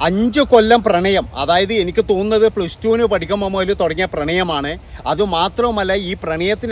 അഞ്ച് കൊല്ലം പ്രണയം. അതായത് എനിക്ക് തോന്നുന്നത് പ്ലസ് ടുവിന് പഠിക്കുമ്പോൾ മുതൽ തുടങ്ങിയ പ്രണയമാണ്. അത് മാത്രവുമല്ല ഈ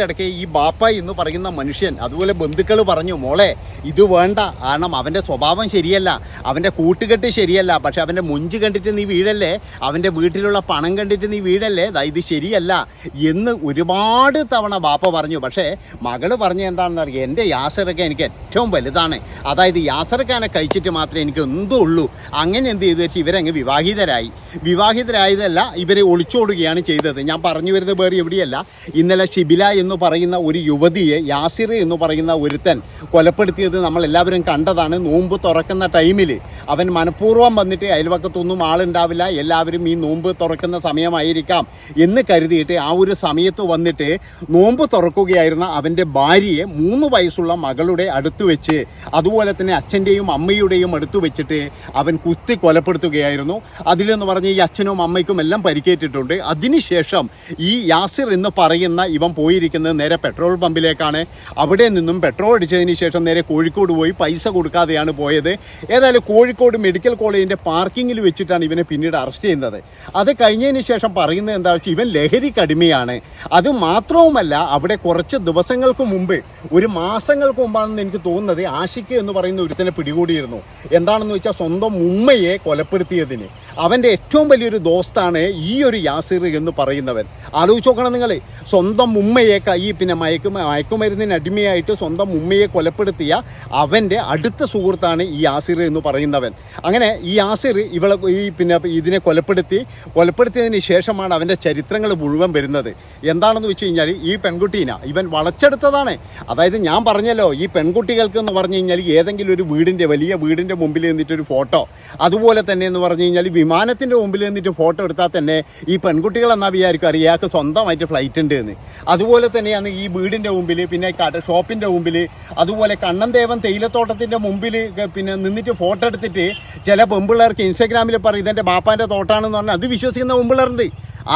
ഇടയ്ക്ക് ഈ ബാപ്പ എന്ന് പറയുന്ന മനുഷ്യൻ അതുപോലെ ബന്ധുക്കൾ പറഞ്ഞു മോളെ ഇത് വേണ്ട. കാരണം അവന്റെ സ്വഭാവം ശരിയല്ല. അവന്റെ കൂട്ടുകെട്ട് ശരിയല്ല. പക്ഷെ അവന്റെ മുഞ്ച് കണ്ടിട്ട് നീ വീഴല്ലേ? അവന്റെ വീട്ടിലുള്ള പണം കണ്ടിട്ട് നീ വീഴല്ലേ? ഇത് ശരിയല്ല. എന്ന് ഒരുപാട് തവണ ബാപ്പ പറഞ്ഞു. പക്ഷേ മകൾ പറഞ്ഞു എന്താണെന്ന് അറിയാം? എന്റെ യാസറൊക്കെ എനിക്ക് ഏറ്റവും വലുതാണ്. അതായത് യാസറക്കാനെ കഴിച്ചിട്ട് മാത്രമേ എനിക്ക് എന്തോ ഉള്ളൂ അങ്ങനെ എന്ത് ചെയ്തു? വെച്ചാൽ ഇവരങ്ങ് വിവാഹിതരായി. വിവാഹിതരായതല്ല ഇവരെ ഒളിച്ചോടുകയാണ് ചെയ്തത്. ഞാൻ പറഞ്ഞു വരുന്നത് വേറെ എവിടെയല്ല. ഇന്നലെ ഷിബില എന്ന് പറയുന്ന ഒരു യുവതിയെ യാസിർ എന്ന് പറയുന്ന ഒരുത്തൻ കൊലപ്പെടുത്തിയത് നമ്മൾ എല്ലാവരും കണ്ടതാണ്. നോമ്പ് തുറക്കുന്ന ടൈമിൽ അവൻ മനഃപൂർവം വന്നിട്ട് അയൽവക്കത്തൊന്നും ആളുണ്ടാവില്ല. എല്ലാവരും ഈ നോമ്പ് തുറക്കുന്ന സമയമായിരിക്കാം എന്ന് കരുതിയിട്ട് ആ ഒരു സമയത്ത് വന്നിട്ട് നോമ്പ് തുറക്കുകയായിരുന്ന അവന്റെ ഭാര്യയെ മൂന്ന് വയസ്സുള്ള മകളുടെ അടുത്ത് വെച്ച് അതുപോലെ തന്നെ അച്ഛന്റെയും അമ്മയുടെയും അടുത്ത് വെച്ചിട്ട് അവൻ കുത്തി കൊലപ്പെടുത്തുകയായിരുന്നു. അതിലെന്ന് പറഞ്ഞ് ഈ അച്ഛനും അമ്മയ്ക്കും എല്ലാം പരിക്കേറ്റിട്ടുണ്ട്. അതിനുശേഷം ഈ യാസിർ എന്ന് പറയുന്ന ഇവൻ പോയിരിക്കുന്നത് നേരെ പെട്രോൾ പമ്പിലേക്കാണ്. അവിടെ നിന്നും പെട്രോൾ അടിച്ചതിന് ശേഷം നേരെ കോഴിക്കോട് പോയി പൈസ കൊടുക്കാതെയാണ് പോയത്. ഏതായാലും കോഴിക്കോട് മെഡിക്കൽ കോളേജിന്റെ പാർക്കിങ്ങിൽ വെച്ചിട്ടാണ് ഇവനെ പിന്നീട് അറസ്റ്റ് ചെയ്യുന്നത്. അത് കഴിഞ്ഞതിന് ശേഷം പറയുന്നത് എന്താ വെച്ചാൽ ഇവൻ ലഹരി കടിമയാണ്. അത് മാത്രവുമല്ല അവിടെ കുറച്ച് ദിവസങ്ങൾക്ക് മുമ്പ് ഒരു മാസങ്ങൾക്ക് മുമ്പാണെന്ന് എനിക്ക് തോന്നുന്നത് ആഷിക്ക് എന്ന് പറയുന്ന ഒരുത്തനെ പിടികൂടിയിരുന്നു. എന്താണെന്ന് വെച്ചാൽ സ്വന്തം ഉമ്മയെ കൊലപ്പെടുത്തിയതിന്. അവന്റെ ഏറ്റവും വലിയൊരു ദോസ്താണ് ഈ ഒരു യാസിർ എന്ന് പറയുന്നവൻ. ആലോചിച്ച് നോക്കണം നിങ്ങൾ സ്വന്തം ഉമ്മയെ ഈ പിന്നെ മയക്കു മയക്കുമരുന്നിന് അടിമയായിട്ട് സ്വന്തം ഉമ്മയെ കൊലപ്പെടുത്തിയ അവന്റെ അടുത്ത സുഹൃത്താണ് ഈ യാസിർ എന്ന് പറയുന്നവൻ. അങ്ങനെ ഈ യാസിർ ഇവളെ ഈ പിന്നെ ഇതിനെ കൊലപ്പെടുത്തി കൊലപ്പെടുത്തിയതിന് ശേഷമാണ് അവന്റെ ചരിത്രങ്ങൾ മുഴുവൻ വരുന്നത്. എന്താണെന്ന് വെച്ച് കഴിഞ്ഞാൽ ഈ പെൺകുട്ടീനെ ഇവൻ വളച്ചെടുത്തതാണ്. അതായത് ഞാൻ പറഞ്ഞല്ലോ ഈ പെൺകുട്ടികൾക്ക് എന്ന് പറഞ്ഞു കഴിഞ്ഞാൽ ഏതെങ്കിലും ഒരു വീടിന്റെ വലിയ വീടിന്റെ മുമ്പിൽ നിന്നിട്ടൊരു ഫോട്ടോ. അതുപോലെ തന്നെ എന്ന് പറഞ്ഞു കഴിഞ്ഞാൽ വിമാനത്തിന്റെ മുമ്പിൽ നിന്നിട്ട് ഫോട്ടോ എടുത്താൽ തന്നെ ഈ പെൺകുട്ടികൾ എന്നാ വിചാരിക്കും? അറിയാം ഇയാൾക്ക് സ്വന്തമായിട്ട് ഫ്ലൈറ്റ് ഉണ്ട് എന്ന്. അതുപോലെ തന്നെയാണ് ഈ വീടിന്റെ മുമ്പിൽ പിന്നെ ഷോപ്പിന്റെ മുമ്പിൽ അതുപോലെ കണ്ണൻ ദേവൻ തേയിലത്തോട്ടത്തിന്റെ മുമ്പിൽ പിന്നെ നിന്നിട്ട് ഫോട്ടോ എടുത്തിട്ട് ചില പെമ്പിള്ളേർക്ക് ഇൻസ്റ്റാഗ്രാമിൽ പറയും ഇതെന്റെ ബാപ്പാന്റെ തോട്ടാണെന്ന് പറഞ്ഞാൽ അത് വിശ്വസിക്കുന്ന പെമ്പിള്ളേരുണ്ട്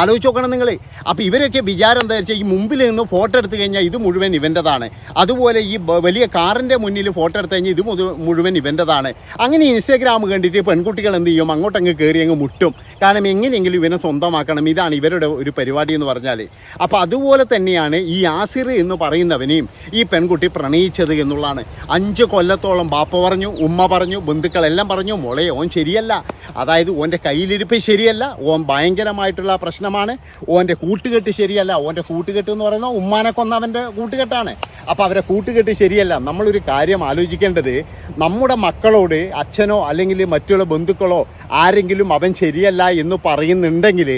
ആലോചിച്ച് നോക്കണം നിങ്ങൾ അപ്പോൾ ഇവരൊക്കെ വിചാരം എന്താ വെച്ചാൽ ഈ മുമ്പിൽ നിന്ന് ഫോട്ടോ എടുത്തു കഴിഞ്ഞാൽ ഇത് മുഴുവൻ ഇവന്റെതാണ് അതുപോലെ ഈ വലിയ കാറിന്റെ മുന്നിൽ ഫോട്ടോ എടുത്തു കഴിഞ്ഞാൽ ഇത് മുഴുവൻ ഇവന്റെതാണ് അങ്ങനെ ഇൻസ്റ്റാഗ്രാം കണ്ടിട്ട് പെൺകുട്ടികൾ എന്ത് ചെയ്യും? അങ്ങോട്ടങ്ങ് കയറി അങ്ങ് മുട്ടും. കാരണം എങ്ങനെയെങ്കിലും ഇവനെ സ്വന്തമാക്കണം. ഇതാണ് ഇവരുടെ ഒരു പരിപാടി എന്ന് പറഞ്ഞാൽ അപ്പോൾ അതുപോലെ തന്നെയാണ് ഈ ആസിർ എന്ന് പറയുന്നവനെയും ഈ പെൺകുട്ടി പ്രണയിച്ചത് എന്നുള്ളതാണ്. അഞ്ച് കൊല്ലത്തോളം ബാപ്പ പറഞ്ഞു ഉമ്മ പറഞ്ഞു ബന്ധുക്കളെല്ലാം പറഞ്ഞു മോളെ ഓൻ ശരിയല്ല. അതായത് ഓന്റെ കയ്യിലിരിപ്പ് ശരിയല്ല. ഓൻ ഭയങ്കരമായിട്ടുള്ള പ്രശ്നമാണ്. ഓന്റെ കൂട്ടുകെട്ട് ശരിയല്ല. ഓന്റെ കൂട്ടുകെട്ട് എന്ന് പറയുന്നത് ഉമ്മാനെ കൊന്നവന്റെ കൂട്ടുകെട്ടാണ്. അപ്പോൾ അവരെ കൂട്ടുകെട്ട് ശരിയല്ല. നമ്മളൊരു കാര്യം ആലോചിക്കേണ്ടത് നമ്മുടെ മക്കളോട് അച്ഛനോ അല്ലെങ്കിൽ മറ്റുള്ള ബന്ധുക്കളോ ആരെങ്കിലും അവൻ ശരിയല്ല എന്ന് പറയുന്നുണ്ടെങ്കിൽ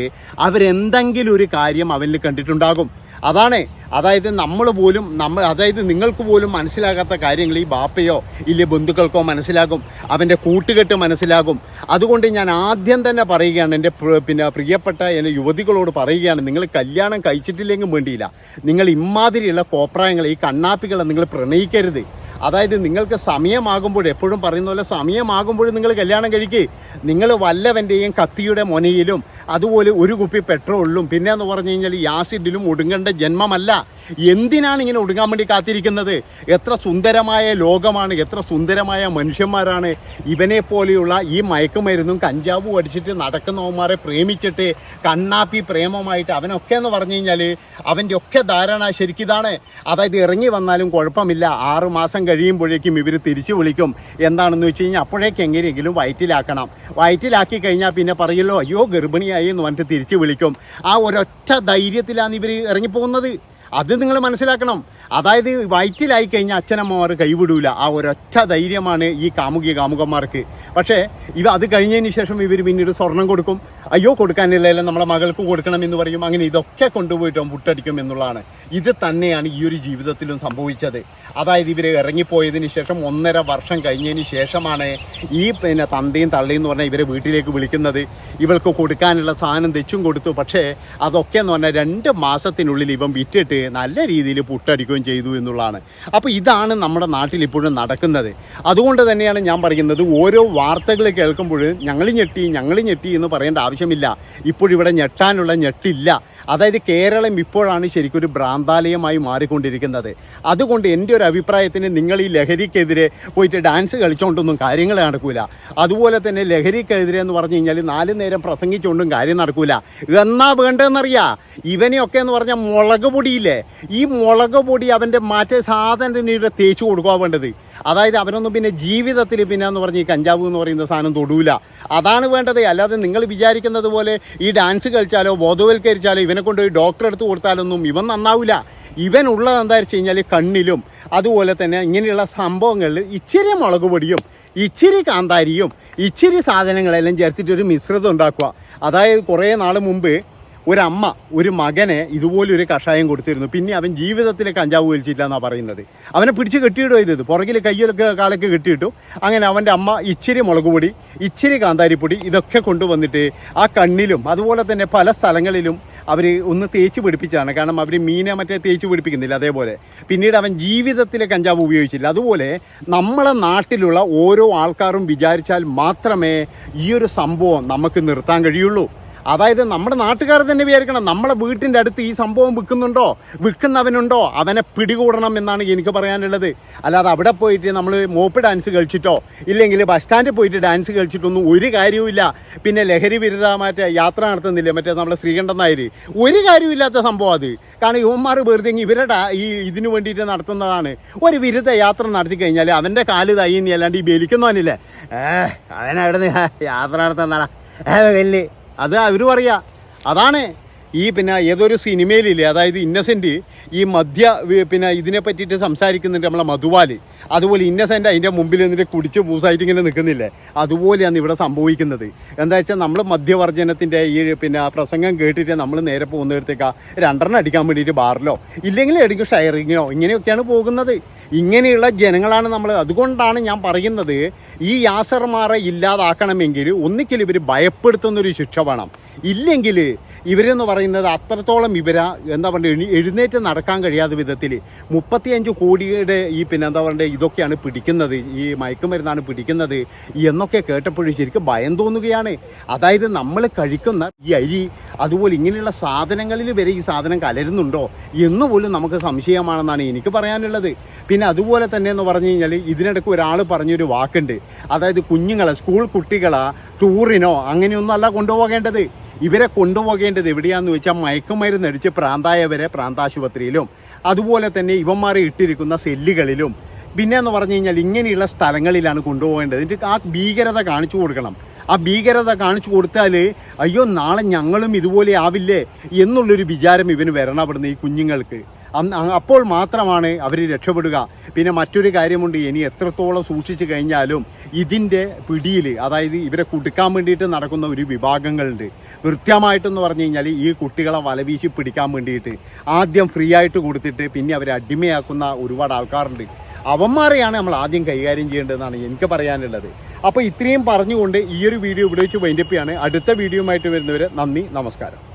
അവരെന്തെങ്കിലും ഒരു കാര്യം അവനിൽ കണ്ടിട്ടുണ്ടാകും. അതാണ് അതായത് നമ്മൾ പോലും നമ്മൾ അതായത് നിങ്ങൾക്ക് പോലും മനസ്സിലാകാത്ത കാര്യങ്ങൾ ഈ ബാപ്പയോ ഇല്ല ബന്ധുക്കൾക്കോ മനസ്സിലാകും അവന്റെ കൂട്ടുകെട്ട് മനസ്സിലാകും. അതുകൊണ്ട് ഞാൻ ആദ്യം തന്നെ പറയുകയാണ് എന്റെ പിന്നെ പ്രിയപ്പെട്ട എന്റെ യുവതികളോട് പറയുകയാണ് നിങ്ങൾ കല്യാണം കഴിച്ചിട്ടില്ലെങ്കിൽ വേണ്ടിയില്ല. നിങ്ങൾ ഇമാതിരിയുള്ള കോപ്രായങ്ങൾ ഈ കണ്ണാപ്പികളെ നിങ്ങൾ പ്രണയിക്കരുത്. അതായത് നിങ്ങൾക്ക് സമയമാകുമ്പോൾ എപ്പോഴും പറയുന്ന പോലെ സമയമാകുമ്പോൾ നിങ്ങൾ കല്യാണം കഴിക്കുക നിങ്ങൾ വല്ലവന്റെയും കത്തിയുടെ മൊനയിലും അതുപോലെ ഒരു കുപ്പി പെട്രോളിലും പിന്നെ എന്ന് പറഞ്ഞു കഴിഞ്ഞാൽ യാസിഡിലും ഒടുങ്ങേണ്ട ജന്മമല്ല. എന്തിനാണ് ഇങ്ങനെ ഒടുങ്ങാൻ വേണ്ടി കാത്തിരിക്കുന്നത്? എത്ര സുന്ദരമായ ലോകമാണ് എത്ര സുന്ദരമായ മനുഷ്യന്മാരാണ്. ഇവനെ പോലെയുള്ള ഈ മയക്കുമരുന്നും കഞ്ചാവും അടിച്ചിട്ട് നടക്കുന്നവന്മാരെ പ്രേമിച്ചിട്ട് കണ്ണാപ്പി പ്രേമമായിട്ട് അവനൊക്കെ എന്ന് പറഞ്ഞു കഴിഞ്ഞാൽ അവന്റെ ഒക്കെ ധാരണ ശരിക്കിതാണ്. അതായത് ഇറങ്ങി വന്നാലും കുഴപ്പമില്ല. ആറ് മാസം കഴിയുമ്പോഴേക്കും ഇവർ തിരിച്ചു വിളിക്കും. എന്താണെന്ന് വെച്ച് കഴിഞ്ഞാൽ അപ്പോഴേക്ക് എങ്ങനെയെങ്കിലും വയറ്റിലാക്കണം. വയറ്റിലാക്കി കഴിഞ്ഞാൽ പിന്നെ പറയല്ലോ അയ്യോ ഗർഭിണിയായി എന്ന് പറഞ്ഞിട്ട് തിരിച്ചു വിളിക്കും. ആ ഒരൊറ്റ ധൈര്യത്തിലാണ് ഇവർ ഇറങ്ങിപ്പോകുന്നത്. അത് നിങ്ങൾ മനസ്സിലാക്കണം. അതായത് വയറ്റിലായി കഴിഞ്ഞാൽ അച്ഛനമ്മമാർ കൈവിടൂല. ആ ഒരൊറ്റ ധൈര്യമാണ് ഈ കാമുകി കാമുകന്മാർക്ക്. പക്ഷേ ഇവ അത് കഴിഞ്ഞതിന് ശേഷം ഇവർ പിന്നീട് സ്വർണം കൊടുക്കും. അയ്യോ കൊടുക്കാനില്ലല്ലോ നമ്മളെ മകൾക്ക് കൊടുക്കണം എന്ന് പറയും. അങ്ങനെ ഇതൊക്കെ കൊണ്ടുപോയിട്ട് മുട്ടടിക്കും എന്നുള്ളതാണ്. ഇത് തന്നെയാണ് ഈ ഒരു ജീവിതത്തിലും സംഭവിച്ചത്. അതായത് ഇവർ ഇറങ്ങിപ്പോയതിന് ശേഷം ഒന്നര വർഷം കഴിഞ്ഞതിന് ശേഷമാണ് ഈ പിന്നെ തന്തയും തള്ളയും എന്ന് പറഞ്ഞാൽ ഇവരെ വീട്ടിലേക്ക് വിളിക്കുന്നത്. ഇവൾക്ക് കൊടുക്കാനുള്ള സാധനം തെച്ചും കൊടുത്തു. പക്ഷേ അതൊക്കെ എന്ന് പറഞ്ഞാൽ രണ്ട് മാസത്തിനുള്ളിൽ ഇവൻ വിറ്റിട്ട് നല്ല രീതിയിൽ പുട്ടടിക്കുകയും ചെയ്തു എന്നുള്ളതാണ്. അപ്പോൾ ഇതാണ് നമ്മുടെ നാട്ടിൽ ഇപ്പോഴും നടക്കുന്നത്. അതുകൊണ്ട് തന്നെയാണ് ഞാൻ പറയുന്നത് ഓരോ വാർത്തകൾ കേൾക്കുമ്പോഴും ഞങ്ങൾ ഞെട്ടി ഞങ്ങൾ ഞെട്ടി എന്ന് പറയേണ്ട ആവശ്യമില്ല. ഇപ്പോഴിവിടെ ഞെട്ടാനുള്ള ഞെട്ടില്ല. അതായത് കേരളം ഇപ്പോഴാണ് ശരിക്കും ഒരു ഭ്രാന്താലയമായി മാറിക്കൊണ്ടിരിക്കുന്നത്. അതുകൊണ്ട് എന്റെ ഒരു അഭിപ്രായത്തിന് നിങ്ങൾ ഈ ലഹരിക്കെതിരെ പോയിട്ട് ഡാൻസ് കളിച്ചുകൊണ്ടൊന്നും കാര്യങ്ങൾ നടക്കൂല. അതുപോലെ തന്നെ ലഹരിക്കെതിരെ എന്ന് പറഞ്ഞു കഴിഞ്ഞാൽ നാല് നേരം പ്രസംഗിച്ചുകൊണ്ടും കാര്യം നടക്കൂല. എന്നാ വേണ്ടതെന്നറിയാം? ഇവനെയൊക്കെ എന്ന് പറഞ്ഞാൽ മുളക് പൊടിയില്ലേ? ഈ മുളക് പൊടി അവന്റെ മറ്റേ സാധനത്തിന് തേച്ച് കൊടുക്കുക വേണ്ടത്. അതായത് അവനൊന്നും പിന്നെ ജീവിതത്തിൽ പിന്നെ എന്ന് പറഞ്ഞ് ഈ കഞ്ചാവ് എന്ന് പറയുന്ന സാധനം തൊടൂല. അതാണ് വേണ്ടത്. അല്ലാതെ നിങ്ങൾ വിചാരിക്കുന്നത് പോലെ ഈ ഡാൻസ് കളിച്ചാലോ ബോധവൽക്കരിച്ചാലോ ഇവനെ കൊണ്ട് ഒരു ഡോക്ടറെ എടുത്ത് കൊടുത്താലൊന്നും ഇവൻ നന്നാവില്ല ഇവൻ ഉള്ളത് എന്താ വെച്ച് കഴിഞ്ഞാൽ കണ്ണിലും അതുപോലെ തന്നെ ഇങ്ങനെയുള്ള സംഭവങ്ങളിൽ ഇച്ചിരി മുളക് പൊടിയും ഇച്ചിരി കാന്താരിയും ഇച്ചിരി സാധനങ്ങളെല്ലാം ചേർത്തിട്ട് ഒരു മിശ്രിതം ഉണ്ടാക്കുക. അതായത് കുറേ നാൾ മുമ്പ് ഒരമ്മ ഒരു മകനെ ഇതുപോലൊരു കഷായം കൊടുത്തിരുന്നു. പിന്നെ അവൻ ജീവിതത്തിൽ കഞ്ചാവ് വലിച്ചില്ല എന്നാണ് പറയുന്നത്. അവനെ പിടിച്ച് കെട്ടിയിടുക ചെയ്തത് പുറകിൽ കയ്യിലൊക്കെ കാലൊക്കെ കെട്ടിയിട്ടു. അങ്ങനെ അവന്റെ അമ്മ ഇച്ചിരി മുളക് പൊടി ഇച്ചിരി കാന്താരിപ്പൊടി ഇതൊക്കെ കൊണ്ടുവന്നിട്ട് ആ കണ്ണിലും അതുപോലെ തന്നെ പല സ്ഥലങ്ങളിലും അവർ ഒന്ന് തേച്ച് പിടിപ്പിച്ചാണ് കാരണം അവർ മീനെ മറ്റേ തേച്ച് പിടിപ്പിക്കുന്നില്ല അതേപോലെ. പിന്നീട് അവൻ ജീവിതത്തിലെ കഞ്ചാവ് ഉപയോഗിച്ചില്ല. അതുപോലെ നമ്മളെ നാട്ടിലുള്ള ഓരോ ആൾക്കാരും വിചാരിച്ചാൽ മാത്രമേ ഈ ഒരു സംഭവം നമുക്ക് നിർത്താൻ കഴിയുള്ളൂ. അതായത് നമ്മുടെ നാട്ടുകാർ തന്നെ വിചാരിക്കണം നമ്മുടെ വീട്ടിന്റെ അടുത്ത് ഈ സംഭവം വിൽക്കുന്നുണ്ടോ? വിൽക്കുന്നവനുണ്ടോ? അവനെ പിടികൂടണം എന്നാണ് എനിക്ക് പറയാനുള്ളത്. അല്ലാതെ അവിടെ പോയിട്ട് നമ്മൾ മോപ്പ് ഡാൻസ് കളിച്ചിട്ടോ ഇല്ലെങ്കിൽ ബസ് സ്റ്റാൻഡിൽ പോയിട്ട് ഡാൻസ് കളിച്ചിട്ടൊന്നും ഒരു കാര്യവുമില്ല. പിന്നെ ലഹരി വിരുദ്ധ മറ്റേ യാത്ര നടത്തുന്നില്ലേ മറ്റേ നമ്മുടെ ശ്രീകണ്ഠൻ നായർ ഒരു കാര്യമില്ലാത്ത സംഭവം അത്. കാരണം യുവന്മാർ വെറുതെ ഇവരുടെ ഈ ഇതിനു വേണ്ടിയിട്ട് നടത്തുന്നതാണ്. ഒരു വിരുദ്ധ യാത്ര നടത്തി കഴിഞ്ഞാൽ അവന്റെ കാൽ തയ്യുന്നി അല്ലാണ്ട് ഈ ബലിക്കുന്നവനില്ലേ? ഏഹ് അവനവിടെ യാത്ര നടത്തുന്നതാ. ഏ വലിയ അത് അവർ പറയാ. അതാണ് ഈ പിന്നെ ഏതൊരു സിനിമയിലില്ലേ അതായത് ഇന്നസെന്റ് ഈ മദ്യ പിന്നെ ഇതിനെ പറ്റിയിട്ട് സംസാരിക്കുന്നുണ്ട് നമ്മളെ മധുവാൽ. അതുപോലെ ഇന്നസെന്റ് അതിന്റെ മുമ്പിൽ നിന്നിട്ട് കുടിച്ച് പൂസായിട്ട് ഇങ്ങനെ നിൽക്കുന്നില്ലേ? അതുപോലെയാണ് ഇവിടെ സംഭവിക്കുന്നത്. എന്താ വെച്ചാൽ നമ്മൾ മദ്യവർജനത്തിന്റെ ഈ പിന്നെ പ്രസംഗം കേട്ടിട്ട് നമ്മൾ നേരെ പോകുന്നിടത്തേക്കാ രണ്ടെണ്ണം അടിക്കാൻ വേണ്ടിയിട്ട് ബാറിലോ ഇല്ലെങ്കിൽ എടുക്കും ഷെയറിങ്ങിനോ ഇങ്ങനെയൊക്കെയാണ് പോകുന്നത്. ഇങ്ങനെയുള്ള ജനങ്ങളാണ് നമ്മൾ അതുകൊണ്ടാണ് ഞാൻ പറയുന്നത് ഈ യാസർമാരെ ഇല്ലാതാക്കണമെങ്കിൽ ഒന്നിക്കൽ ഇവർ ഭയപ്പെടുത്തുന്നൊരു ശിക്ഷ വേണം. ഇല്ലെങ്കിൽ ഇവരെന്ന് പറയുന്നത് അത്രത്തോളം ഇവര എന്താ പറയുക എഴുന്നേറ്റ് നടക്കാൻ കഴിയാത്ത വിധത്തിൽ മുപ്പത്തിയഞ്ച് കോടിയുടെ ഈ പിന്നെ എന്താ പറയുക ഇതൊക്കെയാണ് പിടിക്കുന്നത് ഈ മയക്കുമരുന്നാണ് പിടിക്കുന്നത് എന്നൊക്കെ കേട്ടപ്പോഴും ശരിക്കും ഭയം തോന്നുകയാണ്. അതായത് നമ്മൾ കഴിക്കുന്ന ഈ അരി അതുപോലെ ഇങ്ങനെയുള്ള സാധനങ്ങളിൽ വരെ ഈ സാധനം കലരുന്നുണ്ടോ എന്ന് പോലും നമുക്ക് സംശയമാണെന്നാണ് എനിക്ക് പറയാനുള്ളത്. പിന്നെ അതുപോലെ തന്നെ എന്ന് പറഞ്ഞു കഴിഞ്ഞാൽ ഇതിനിടയ്ക്ക് ഒരാൾ പറഞ്ഞൊരു വാക്കുണ്ട്. അതായത് കുഞ്ഞുങ്ങളെ സ്കൂൾ കുട്ടികളെ ടൂറിനോ അങ്ങനെയൊന്നും അല്ല കൊണ്ടുപോകേണ്ടത്. ഇവരെ കൊണ്ടുപോകേണ്ടത് എവിടെയാണെന്ന് വെച്ചാൽ മയക്കുമരുന്ന് അടിച്ച് പ്രാന്തായവരെ പ്രാന്താശുപത്രിയിലും അതുപോലെ തന്നെ ഇവന്മാരെ ഇട്ടിരിക്കുന്ന സെല്ലുകളിലും. പിന്നെ എന്ന് പറഞ്ഞു കഴിഞ്ഞാൽ ഇങ്ങനെയുള്ള സ്ഥലങ്ങളിലാണ് കൊണ്ടുപോകേണ്ടത്. എന്നിട്ട് ആ ഭീകരത കാണിച്ചു കൊടുക്കണം. ആ ഭീകരത കാണിച്ചു കൊടുത്താൽ അയ്യോ നാളെ ഞങ്ങളും ഇതുപോലെ ആവില്ലേ? എന്നുള്ളൊരു വിചാരം ഇവന് വരണം അവിടുന്ന് ഈ കുഞ്ഞുങ്ങൾക്ക്. അപ്പോൾ മാത്രമാണ് അവർ രക്ഷപ്പെടുക. പിന്നെ മറ്റൊരു കാര്യമുണ്ട് ഇനി എത്രത്തോളം സൂക്ഷിച്ചു കഴിഞ്ഞാലും ഇതിന്റെ പിടിയിൽ അതായത് ഇവരെ കുടുക്കാൻ വേണ്ടിയിട്ട് നടക്കുന്ന ഒരു വിഭാഗങ്ങളുണ്ട്. കൃത്യമായിട്ടെന്ന് പറഞ്ഞു കഴിഞ്ഞാൽ ഈ കുട്ടികളെ വലവീശി പിടിക്കാൻ വേണ്ടിയിട്ട് ആദ്യം ഫ്രീ ആയിട്ട് കൊടുത്തിട്ട് പിന്നെ അവരെ അടിമയാക്കുന്ന ഒരുപാട് ആൾക്കാരുണ്ട്. അവന്മാരെയാണ് നമ്മൾ ആദ്യം കൈകാര്യം ചെയ്യേണ്ടതെന്നാണ് എനിക്ക് പറയാനുള്ളത്. അപ്പോൾ ഇത്രയും പറഞ്ഞുകൊണ്ട് ഈ ഒരു വീഡിയോ ഇവിടെ വെച്ച് വൈൻഡപ്പിയാണ് അടുത്ത വീഡിയോയുമായിട്ട് വരുന്നവരെ നന്ദി നമസ്കാരം.